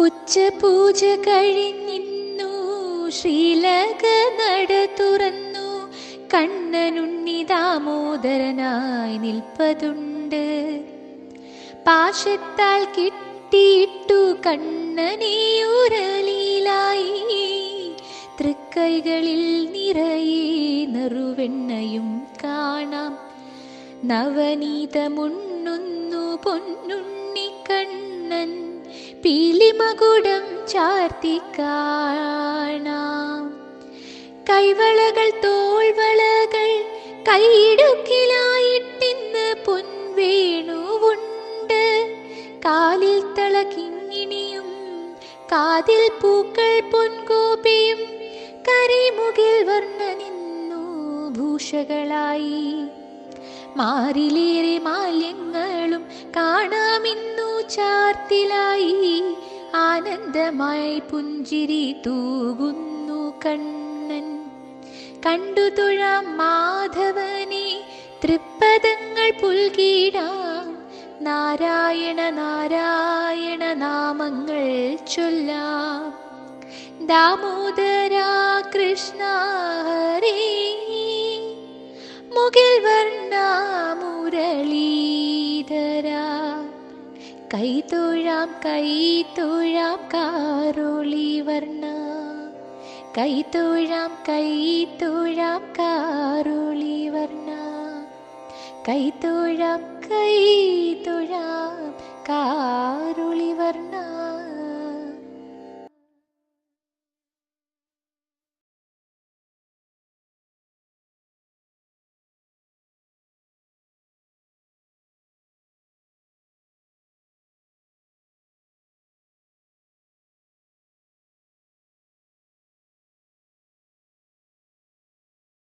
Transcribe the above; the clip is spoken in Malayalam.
ഉച്ചപൂജ കഴിഞ്ഞിന്നു. ശ്രീലക നട തുറന്നു. കണ്ണനുണ്ണി ദാമോദരനായി നിൽപ്പതുണ്ട്. പാശത്താൽ കിട്ടിയിട്ടു കണ്ണനീയൂരലീലായി. തൃക്കൈകളിൽ നിറയെ നറുവെണ്ണയും കാണാം. നവനീതമുണ്ണുന്നു പൊന്നുണ്ണി കണ്ണൻ. പീലിമകുടം ചാർത്തി കാണാം. കൈവളകൾ തോൾവളകൾ കൈയിടുക്കിലായിട്ടിന്ന് പൊൻവേണുവുണ്ട്. കാലിൽ തള കിങ്ങിണിയും കാതിൽ പൂക്കൾ പൊൻകോപിയും കരിമുകിൽ വർണ നിന്നു ഭൂഷകളായി. മാറിലേറെ മാല്യങ്ങളും കാണാമിന്നു ചാർത്തിലായി ആനന്ദമായി പുഞ്ചിരി തൂകുന്നു കണ്ണൻ. കണ്ടു തൊഴാം മാധവനെ തൃപ്പദങ്ങൾ പുൽകീടാം. നാരായണ നാരായണ നാമങ്ങൾ ചൊല്ലാം. ദാമോദര കൃഷ്ണ ഹരേ. മുകിൽ കൈതൊഴാം കൈതൊഴാം കാരോളി വർണ. കൈതൊഴാം കൈതൊഴാം കാരോളി വർണ. കൈതൊഴാം കൈതൊഴാം